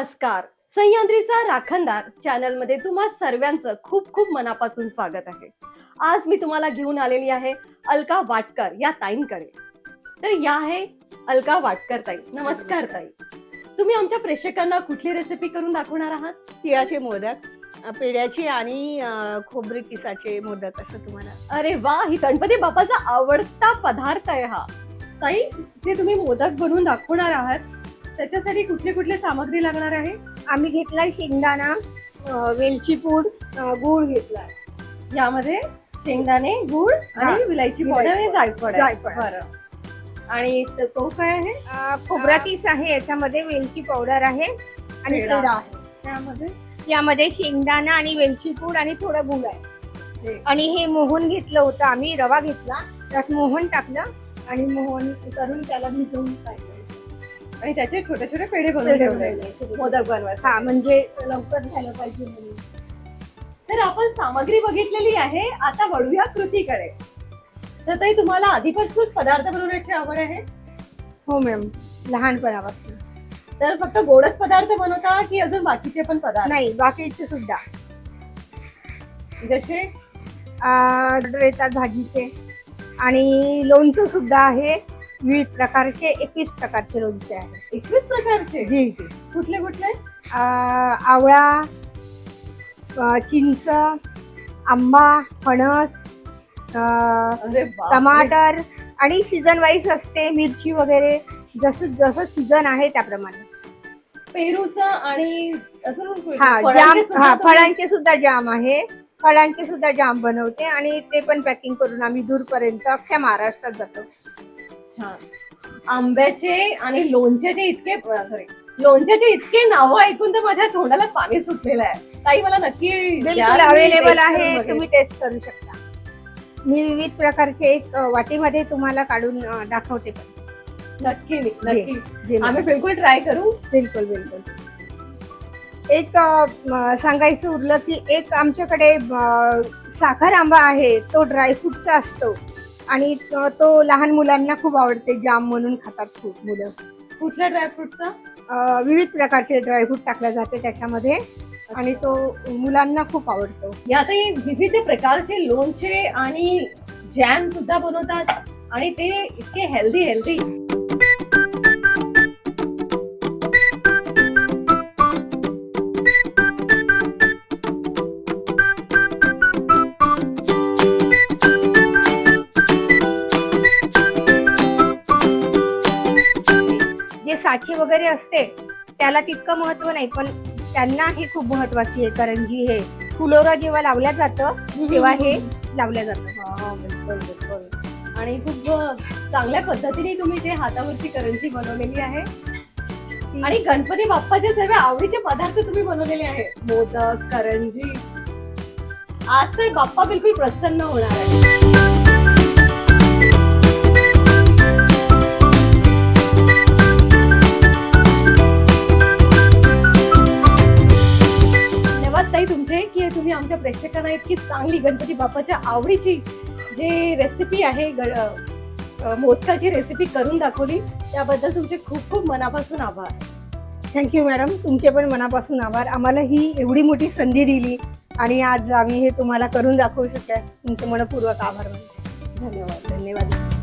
नमस्कार. सह्याद्रीचा राखणदार चॅनलमध्ये तुम्हा सर्वांचं खूप खूप मनापासून स्वागत आहे. आज मी तुम्हाला घेऊन आलेली आहे अलका वाटकर या ताईंकडे. तर या आहे अलका वाटकर ताई. नमस्कार ताई. तुम्ही आमच्या प्रेक्षकांना कुठली रेसिपी करून दाखवणार आहात? तिळाचे मोदक अ, पेढ्याचे आणि खोबरे किसाचे मोदक असं तुम्हाला. अरे वा ही गणपती बाप्पाचा आवडता पदार्थ आहे हा. ताई जे तुम्ही मोदक बनवून दाखवणार आहात. त्याच्यासाठी कुठली कुठली सामग्री लागणार आहे आम्ही घेतलाय शेंगदाणा अ, वेलची पूड अ, गूळ घेतलाय यामध्ये शेंगदाणे गुळ आणि हा. विलायची पावडर आणि विलायची जायफळ आहे. जायफळ. बरं आणि त- तो काय आहे अ, खोबरा किस आहे याच्यामध्ये वेलची पावडर आहे आणि पेढा. पेढा आहे त्यामध्ये यामध्ये शेंगदाणा आणि वेलची पूड आणि थोडं गूळ आहे हे. आणि हे मोहन घेतलं होतं आम्ही रवा घेतला त्यात मोहन टाकलं आणि मोहन करून त्याला भिजवून काढलं आणि त्याचे छोटे छोटे पेढे बनवून पेढे. मोदक बनवायचे हा म्हणजे लवकर झालं पाहिजे म्हणून. तर आपण सामग्री बघितलेली आहे. आता वळूया कृतीकडे. तर ताई तुम्हाला आधीपासूनच पदार्थ बनवण्याची आवड आहे? हो मॅम लहानपणापासून. तर फक्त गोडच पदार्थ बनवता की अजून बाकीचे पण पदार्थ? नाही बाकीचे सुद्धा. जसे? ऑर्डर येतात भाजीचे. आणि लोणचं सुद्धा आहे. विविध प्रकारचे एकवीस प्रकारचे लोणचे आहे एकवीस प्रकारचे? जी जी. कुठले कुठले? आ, आवळा अ, चिंच आंबा फणस अ, अरे बापरे. टमाटर आणि सीझन वाईज असते मिरची वगैरे. जसं जसं सीझन आहे त्याप्रमाणे. पेरूचं आणि अजून हा फळांचे जाम सुद्धा हा तुम्ही- फळांचे सुद्धा जाम आहे. फळांचे सुद्धा जाम बनवते आणि ते पण पॅकिंग करून आम्ही दूरपर्यंत अख्ख्या महाराष्ट्रात जातो. छान आंब्याचे आणि लोणच्याचे इतके सॉरी लोणच्याचे इतके नावं ऐकून तर माझ्या तोंडाला पाणी सुटलेलं आहे. ताई मला नक्की अवेलेबल आहे. तुम्ही टेस्ट करू शकता. मी विविध प्रकारचे एक वाटीमध्ये तुम्हाला काढून दाखवते. पण नक्की. नक्की. आम्ही बिलकुल ट्राय करू. बिलकुल बिलकुल. एक सांगायचं उरलं की एक आमच्याकडे साखर आंबा आहे तो ड्रायफ्रूटचा असतो. आणि तो तो लहान मुलांना खूप आवडते जाम म्हणून खातात खूप मुलं. कुठल्या ड्रायफ्रुटचा विविध प्रकारचे ड्रायफ्रूट टाकले जाते त्याच्यामध्ये. आणि तो मुलांना खूप आवडतो. यातही विविध प्रकारचे लोणचे आणि जॅम सुद्धा बनवतात आणि ते इतके हेल्दी हेल्दी साची वगैरे असते त्याला तितकं महत्त्व नाही पण त्यांना हे खूप महत्वाची आहे करंजी हे फुलोरा जेव्हा लावल्या जातं तेव्हा हे लावल्या जातं. आणि खूप चांगल्या पद्धतीने तुम्ही ते हातावरची करंजी बनवलेली आहे. आणि गणपती बाप्पाचे सर्व आवडीचे पदार्थ तुम्ही बनवलेले आहेत. मोदक करंजी. आज तर बाप्पा बिलकुल प्रसन्न होणार आहे धन्यवाद की तुम्ही आमच्या प्रेक्षकांना इतकी चांगली गणपती बाप्पाच्या आवडीची जे रेसिपी आहे ग- मोदकाची रेसिपी करून दाखवली त्याबद्दल तुमचे खूप खूप मनापासून आभार. थँक्यू मॅडम तुमचे पण मनापासून आभार. आम्हाला ही एवढी मोठी संधी दिली आणि आज आम्ही हे तुम्हाला करून दाखवू शकतो तुमचे मनपूर्वक आभार मानते. धन्यवाद. धन्यवाद.